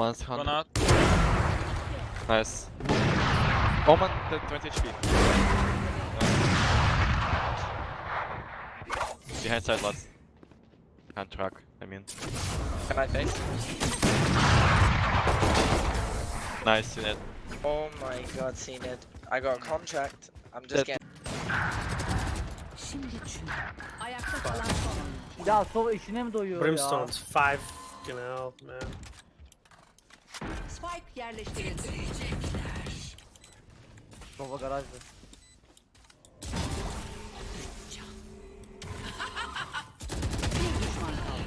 Gone 100. out. Nice. The 20 HP. Behind side last. Can't track, I mean. Can I face? Nice, you net. Oh my god, seen it. I got a contract. I'm just That- getting. Ayakta kalan son. Ya sol işine mi doyuyor ya? Brimstone's five. You know, man. Spike yerleştirildi. Baba garajda. Bir düşman kaldı.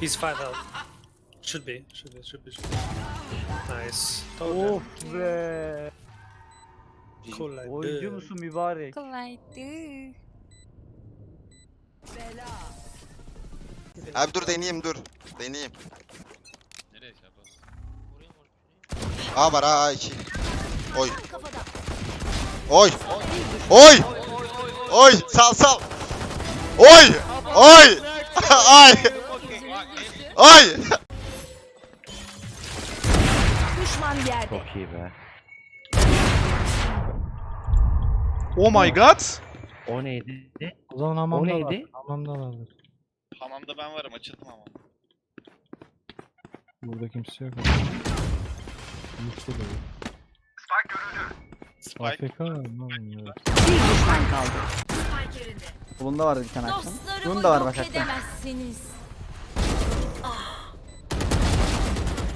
He's five health. Should be. Should be. Should be. Should be. Nice. Told ya. Of be. Like Oyuncu musun mübarek? Kolaydı. Bela. Abi dur deneyeyim dur. Deneyeyim. A var A A2. Oy. Oy. Oy. Oy sal sal. Oy. Oy. Ay. Ay. Düşman yerde. Çok iyi be. Oh my god. O neydi? O zaman O hamamda neydi? Hamamda vardır. Hamamda ben varım açıldım hamam. Burada kimse yok. Yükse de Spike. AFK var Bir düşman kaldı. Bunda vardı bir tane akşam. Dostlarımı Bunun da var yok bak hatta. edemezsiniz.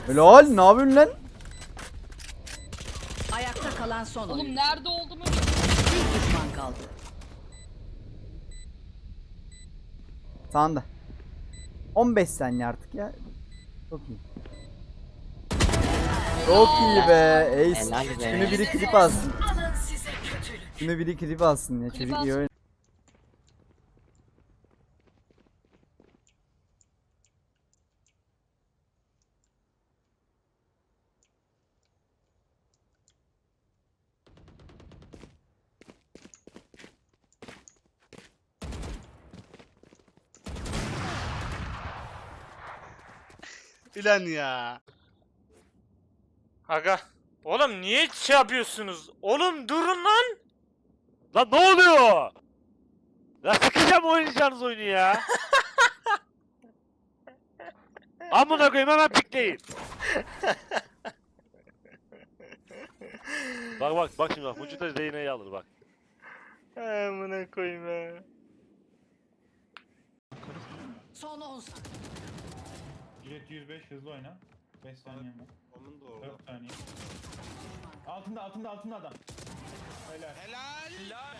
Lol ne yapıyorsun lan? Ayakta kalan son oyun. Oğlum nerede olduğumu Bir düşman kaldı. Sağında. 15 saniye artık ya. Çok iyi. Çok iyi be. Ace. Helal be. Şunu biri klip alsın. Şunu biri klip alsın ya. Çocuk iyi oyun. Ulan ya. Aga. Oğlum niye şey yapıyorsunuz? Oğlum durun lan. Lan ne oluyor? Ya sıkacağım oynayacağınız oyunu ya. Amına koyayım hemen pikleyin. bak bak bak şimdi bak. Vücuda Zeyna'yı alır bak. Amına koyayım ya. Son 10 saniye. Jet 105 hızlı oyna. 5 saniye mi? Onun da orada. 4 saniye. Altında altında altında adam. Helal.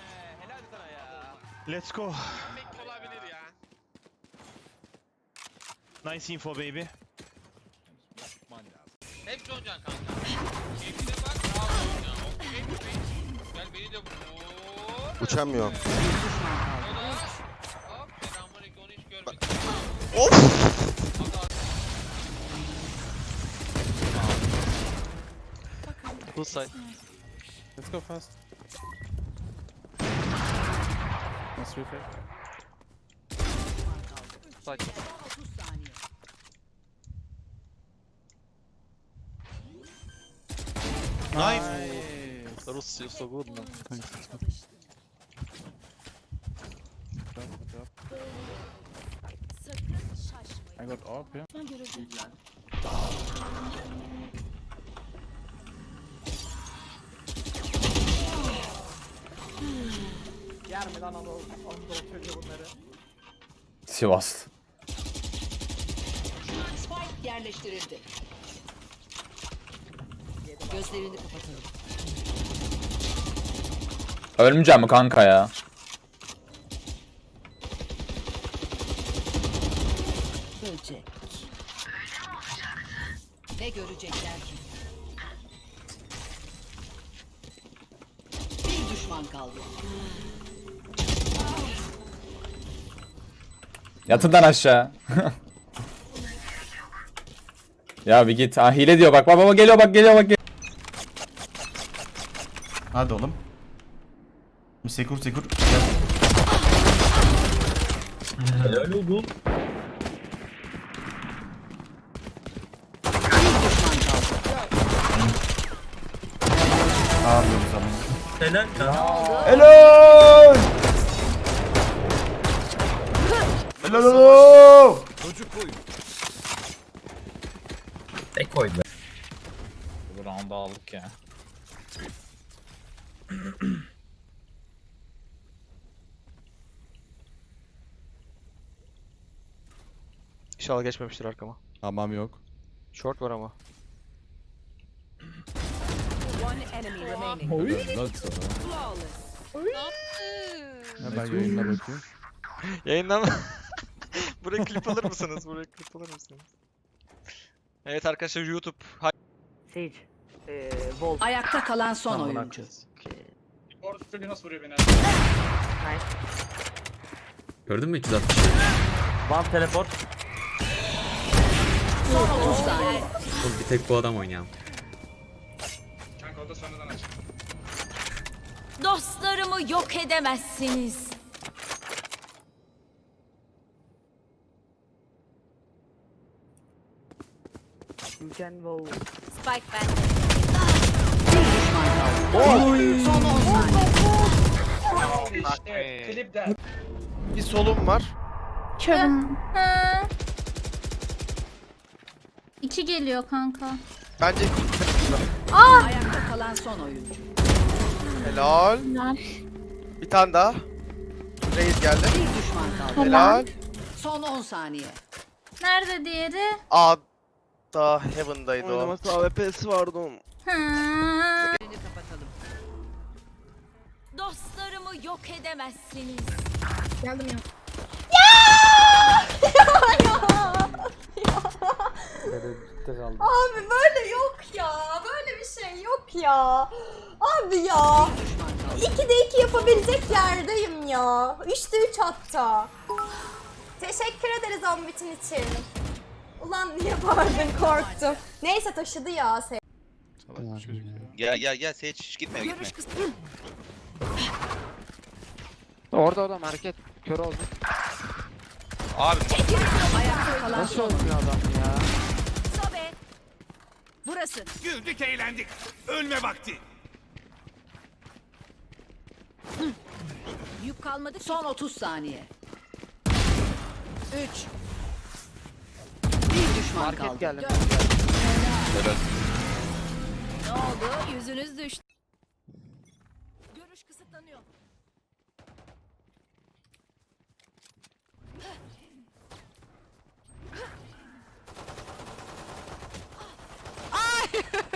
Let's go. olabilir ya. Nice info baby. Hep Joncan kanka. Keyfine bak. Ol Joncan. Gel beni de vur. Uçamıyor. Bir düşman kaldı. Hop. Selamünaleyküm onu hiç görmedim. Of. Full side. Let's go fast. Let's refake. Side. Son 30 saniye. Nice. Rus, you're so good, man. I got AWP ya. Yer mi lan Anadolu? Anadolu çocuğu bunları. Sivas. Spike yerleştirildi. Gözlerini kapatalım. Ölmeyeceğim mi kanka ya? Böcek. Ne görecekler ki? Bir düşman kaldı. Yatın aşağı. ya bir git. Ah hile diyor bak. Bak bak geliyor bak geliyor bak. Gel Hadi oğlum. Sekur sekur. Helal oldu. Helal. Helal. Oğlum! Tek koydu. Bu round'u aldık ya. İnşallah geçmemiştir arkama. Tamam yok. Short var ama. One enemy remaining. Helal lan sana. Flawless. Hemen yayınla bakayım. Yayınlama. Buraya klip alır mısınız? Buraya klip alır mısınız? Evet arkadaşlar YouTube. Ayakta kalan son oyuncu. Gördün mü 360? One teleport. Son 30 saniye. Oğlum bir tek bu adam oynayan. Dostlarımı yok edemezsiniz. Spike bende. Düşman kaldı. Son 10 saniye. Bir solum var. Körüm. İki geliyor kanka. Bence Ayakta kalan son oyuncu. helal. Bir tane daha. Reis geldi. Bir düşman kaldı. Helal. Son 10 saniye. Nerede diğeri? A da Heaven'daydı o. AWP'si vardı onun. Birini kapatalım. Dostlarımı yok edemezsiniz. Geldim ya. Abi böyle yok ya. Böyle bir şey yok ya. Abi ya. Bir düşman kaldı. 2'de 2 yapabilecek yerdeyim ya. 3'te 3 hatta. Teşekkür ederiz Ombit'in için. Ulan niye bağırdın korktum. Neyse taşıdı ya Sey. Gel gel gel Sage hiç gitme gitme. Görüş kısmı. Orada orada market. Kör oldu. Abi Ayakta kalan son oyuncu. adam ya? Sobe. Burası. Güldük eğlendik. Ölme vakti. Yük kalmadı. Son 30 saniye. 3 düşman Market kaldı. geldi. Helal. Ne oldu? Yüzünüz düştü. Görüş kısıtlanıyor. Ay!